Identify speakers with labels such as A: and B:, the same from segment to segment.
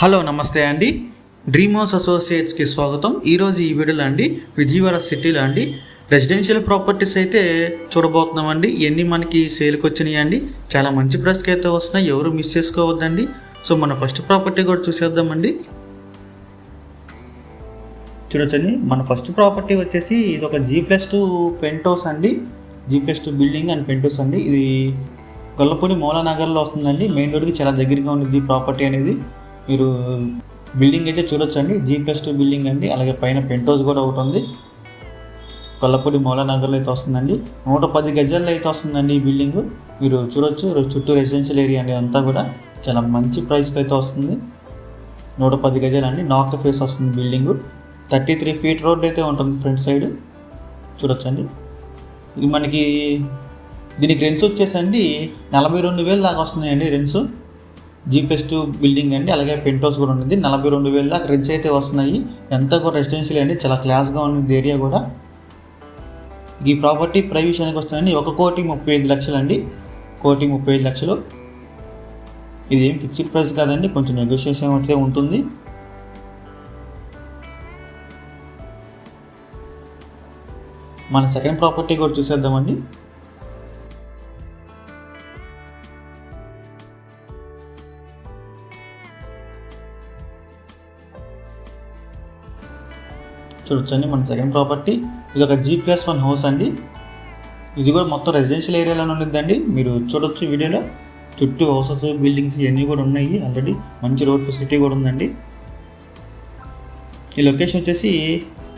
A: Hello నమస్తే అండి. Dream house అసోసియేట్స్కి స్వాగతం. ఈరోజు ఈ వీడియోలో అండి విజయవాడ సిటీలో అండి రెసిడెన్షియల్ ప్రాపర్టీస్ అయితే చూడబోతున్నామండి. ఇవన్నీ మనకి సేల్కి వచ్చినాయి అండి చాలా మంచి ప్రైస్కి అయితే వస్తున్నాయి. ఎవరు మిస్ చేసుకోవద్దండి. సో మన ఫస్ట్ ప్రాపర్టీ కూడా చూసేద్దామండి. చూడొచ్చండి మన ఫస్ట్ ప్రాపర్టీ వచ్చేసి ఇది ఒక G plus two penthouse అండి. G plus two building and penthouse అండి. ఇది గొల్లపూడి మూలానగర్లో వస్తుందండి. మెయిన్ రోడ్కి చాలా దగ్గరగా ఉంది ఈ ప్రాపర్టీ అనేది. మీరు బిల్డింగ్ అయితే చూడొచ్చండి. జీ ప్లస్ టూ బిల్డింగ్ అండి. అలాగే పైన పెంట్ హౌస్ కూడా ఒకటి ఉంది. కొల్లపూడి మౌలానగర్లో అయితే వస్తుందండి. నూట పది గజాల్లో అయితే వస్తుందండి ఈ బిల్డింగ్. మీరు చూడొచ్చు. చుట్టూ రెసిడెన్షియల్ ఏరియా అండి అంతా కూడా. చాలా మంచి ప్రైస్కి అయితే వస్తుంది. నూట పది గజాలండి. నార్త్ ఫేస్ వస్తుంది building. Thirty three feet road అయితే ఉంటుంది ఫ్రంట్ సైడ్. చూడొచ్చండి. ఇది మనకి దీనికి రెంట్స్ వచ్చేసండి నలభై రెండు వేలు దాకా వస్తున్నాయండి రెంట్స్ జీపీఎస్ టూ బిల్డింగ్ అండి అలాగే పెంట్ హౌస్ కూడా ఉంది నలభై రెండు వేల దాకా రెంట్స్ అయితే వస్తున్నాయి. ఎంత కూడా రెసిడెన్షియల్ అండి చాలా క్లాస్గా ఉంది ఏరియా కూడా. ఈ ప్రాపర్టీ ప్రైస్ విషయానికి వస్తుందండి ఒక కోటి ముప్పై ఐదు లక్షలు అండి కోటి ముప్పై ఐదు లక్షలు. ఇది ఏం ఫిక్స్డ్ ప్రైస్ కాదండి కొంచెం నెగోషియేషన్ అయితే ఉంటుంది. మన సెకండ్ ప్రాపర్టీ కూడా చూసేద్దామండి. చూడొచ్చండి మన సెకండ్ ప్రాపర్టీ ఇది ఒక జీ ప్లస్ వన్ హౌస్ అండి. ఇది కూడా మొత్తం రెసిడెన్షియల్ ఏరియాలోనే ఉండిద్దండి. మీరు చూడొచ్చు వీడియోలో. చుట్టూ హౌసెస్ బిల్డింగ్స్ ఇవన్నీ కూడా ఉన్నాయి. ఆల్రెడీ మంచి రోడ్ ఫెసిలిటీ కూడా ఉందండి. ఈ లొకేషన్ వచ్చేసి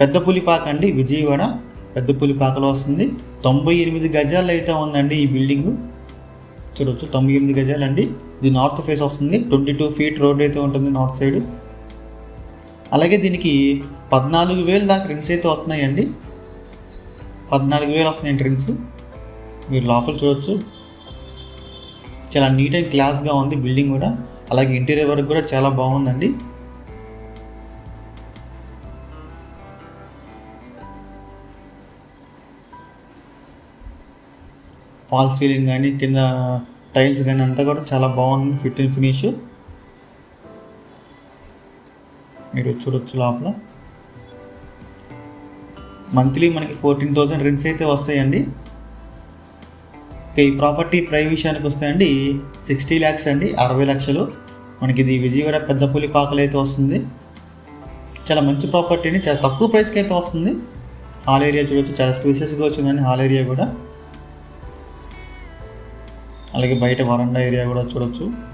A: పెద్ద పులిపాక అండి విజయవాడ. పెద్ద పులిపాకలో వస్తుంది. తొంభై ఎనిమిది గజాలు అయితే ఉందండి ఈ బిల్డింగ్ చూడొచ్చు తొంభై ఎనిమిది గజాలు అండి ఇది నార్త్ ఫేస్ వస్తుంది. ట్వంటీ టూ ఫీట్ రోడ్ అయితే ఉంటుంది నార్త్ సైడ్ అలాగే దీనికి పద్నాలుగు వేలు దాకా రెంట్స్ అయితే వస్తున్నాయండి. పద్నాలుగు వేలు వస్తున్నాయి రెంట్స్ మీరు లోపల చూడొచ్చు. చాలా నీట్ అండ్ క్లాస్గా ఉంది బిల్డింగ్ కూడా. అలాగే ఇంటీరియర్ వర్క్ కూడా చాలా బాగుందండి. ఫాల్ సీలింగ్ కానీ కింద టైల్స్ కానీ అంతా కూడా చాలా బాగుంది. ఫిట్ అండ్ ఫినిష్ మీరు చూడొచ్చు లోపల. మంత్లీ మనకి ఫోర్టీన్ థౌజండ్ రెంట్స్ అయితే వస్తాయండి. ఈ ప్రాపర్టీ ప్రైస్ విషయానికి వస్తాయండి సిక్స్టీ ల్యాక్స్ అండి అరవై లక్షలు. మనకి ఇది విజయవాడ పెద్దపులి పాకలు అయితే వస్తుంది. చాలా మంచి ప్రాపర్టీని చాలా తక్కువ ప్రైస్కి అయితే వస్తుంది. హాల్ ఏరియా చూడొచ్చు చాలా స్పేసెస్గా వచ్చిందండి హాల్ ఏరియా కూడా. అలాగే బయట వరండా ఏరియా కూడా చూడొచ్చు.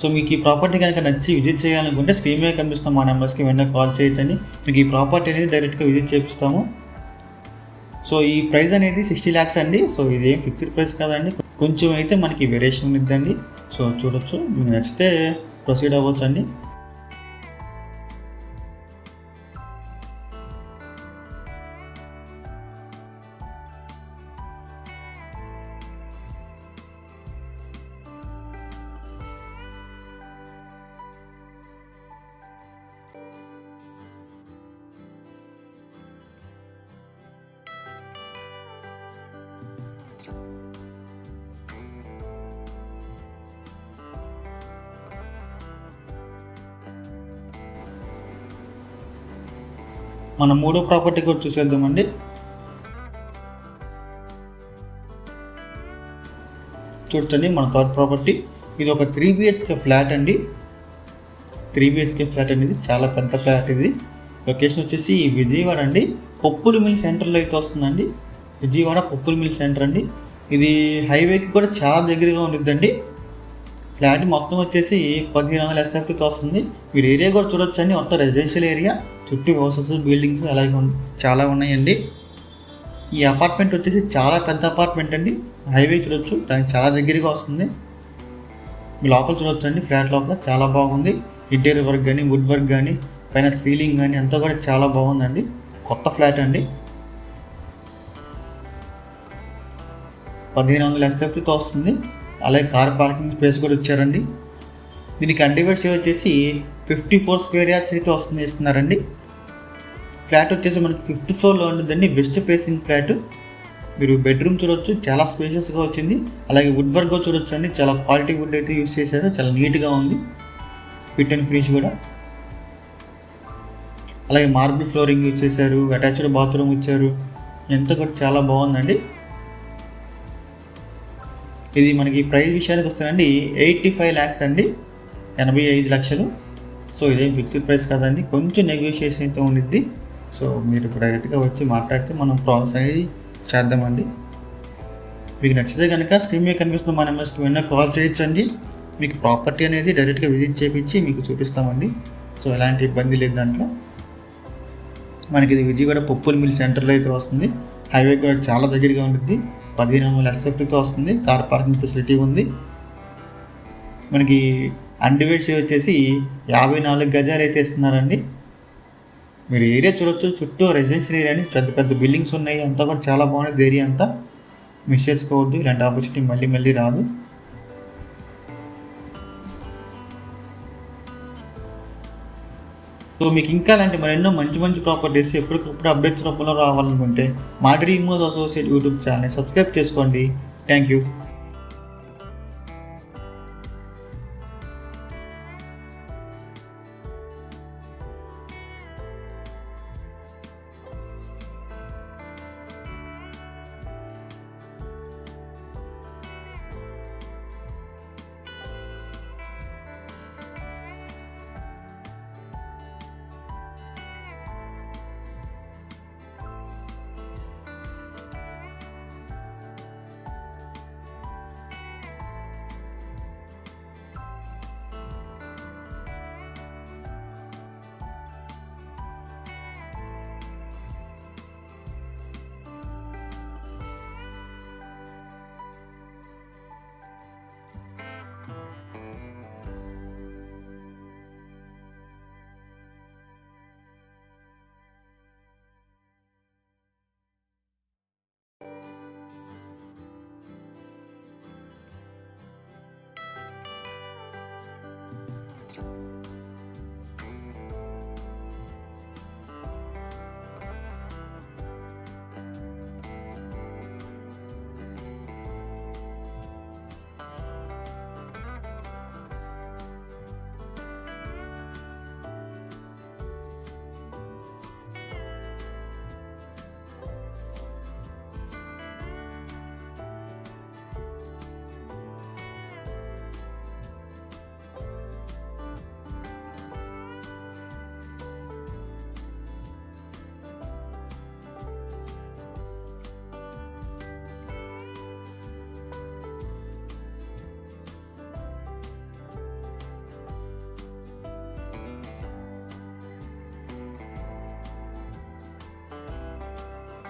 A: సో మీకు ఈ ప్రాపర్టీ కనుక నచ్చి విజిట్ చేయాలనుకుంటే స్క్రీన్ మీద కనిపిస్తాం మా నెంబర్స్కి వెంటనే కాల్ చేయొచ్చని మీకు ఈ ప్రాపర్టీ అనేది డైరెక్ట్గా విజిట్ చేపిస్తాము. సో ఈ ప్రైస్ అనేది సిక్స్టీ ల్యాక్స్ అండి. సో ఇదేం ఫిక్స్డ్ ప్రైస్ కాదండి. కొంచెం అయితే మనకి వేరియేషన్ ఇద్దండి సో చూడొచ్చు. మీకు నచ్చితే ప్రొసీడ్ అవ్వచ్చు అండి మన మూడో ప్రాపర్టీ కూడా చూసేద్దామండి. చూడండి మన థర్డ్ ప్రాపర్టీ. ఇది ఒక త్రీ బిహెచ్కే ఫ్లాట్ అండి. త్రీ బిహెచ్కే ఫ్లాట్ అనేది చాలా పెద్ద ఫ్లాట్ ఇది. లొకేషన్ వచ్చేసి విజయవాడ అండి. పప్పుల మిల్ సెంటర్లో అయితే వస్తుందండి. విజయవాడ పప్పుల మిల్ సెంటర్ అండి. ఇది హైవేకి కూడా చాలా దగ్గరగా ఉండిద్దండి. ఫ్లాట్ మొత్తం వచ్చేసి పదిహేను వందల ఎస్ఎఫ్టీతో వస్తుంది. మీరు ఏరియా కూడా చూడొచ్చండి. మొత్తం రెసిడెన్షియల్ ఏరియా చుట్టూ హౌసెస్ బిల్డింగ్స్ అలాగే చాలా ఉన్నాయండి. ఈ అపార్ట్మెంట్ వచ్చేసి చాలా పెద్ద అపార్ట్మెంట్ అండి. హైవే చూడొచ్చు దానికి చాలా దగ్గరగా వస్తుంది. లోపల చూడొచ్చు అండి ఫ్లాట్ లోపల చాలా బాగుంది. ఇంటీరియర్ వర్క్ కానీ వుడ్ వర్క్ కానీ పైన సీలింగ్ కానీ అంతా కూడా చాలా బాగుందండి. కొత్త ఫ్లాట్ అండి. పదిహేను వందల ఎస్ఎఫ్టీతో వస్తుంది. అలాగే కార్ పార్కింగ్ స్పేస్ కూడా ఇచ్చారండి. దీనికి అండివేట్ వచ్చేసి ఫిఫ్టీ ఫోర్ స్క్వేర్ యార్డ్స్ అయితే వస్తుంది ఇస్తున్నారండి ఫ్లాట్ వచ్చేసి మనకి ఫిఫ్త్ ఫ్లోర్లో ఉంటుందండి. West facing flat. మీరు బెడ్రూమ్ చూడొచ్చు చాలా స్పేషియస్గా వచ్చింది. అలాగే వుడ్ వర్క్ కూడా చూడొచ్చు అండి. చాలా క్వాలిటీ వుడ్ అయితే యూస్ చేశారు. చాలా నీట్గా ఉంది. ఫిట్ అండ్ ఫినిష్ కూడా. అలాగే మార్బుల్ ఫ్లోరింగ్ యూస్ చేశారు. అటాచ్డ్ బాత్రూమ్ ఇచ్చారు. ఎంత కూడా చాలా బాగుందండి. ఇది మనకి ప్రైస్ విషయానికి వస్తానండి. ఎయిటీ ఫైవ్ ల్యాక్స్ అండి. ఎనభై ఐదు లక్షలు. సో ఇదేం ఫిక్స్డ్ ప్రైస్ కాదండి. కొంచెం నెగోషియేషన్ అయితే ఉండిద్ది. సో మీరు డైరెక్ట్గా వచ్చి మాట్లాడితే మనం ప్రాసెస్ అనేది చేద్దామండి. మీకు నచ్చితే కనుక స్క్రీన్ మీద కనిపిస్తున్న మా నెంబర్స్కి వెంటనే కాల్ చేయొచ్చండి. మీకు ప్రాపర్టీ అనేది డైరెక్ట్గా విజిట్ చేయించి మీకు చూపిస్తామండి. సో ఎలాంటి ఇబ్బంది లేదు దాంట్లో. మనకి ఇది విజయవాడ పప్పుల మిల్ సెంటర్లో అయితే వస్తుంది. హైవే కూడా చాలా దగ్గరగా ఉంటుంది పదిహేను వందల ఎస్ఎఫ్టీతో వస్తుంది. కార్ పార్కింగ్ ఫెసిలిటీ ఉంది. మనకి అన్డివైడ్ వచ్చేసి యాభై నాలుగు గజాలు అయితే ఇస్తున్నారండి. మీరు ఏరియా చూడొచ్చు చుట్టూ రెసిడెన్షియల్ ఏరియా అని పెద్ద పెద్ద బిల్డింగ్స్ ఉన్నాయి. అంతా కూడా చాలా బాగుంది ఏరియా అంతా. మిస్ చేసుకోవద్దు ఇలాంటి ఆపర్చునిటీ మళ్ళీ మళ్ళీ రాదు. సో మీకు ఇంకా అలాంటి మరెన్నో మంచి మంచి ప్రాపర్టీస్ ఎప్పటికప్పుడు అప్డేట్స్ రూపంలో రావాలనుకుంటే మాటరీ ఇమోస్ అసోసియేట్ యూట్యూబ్ ఛానల్ సబ్స్క్రైబ్ చేసుకోండి. Thank you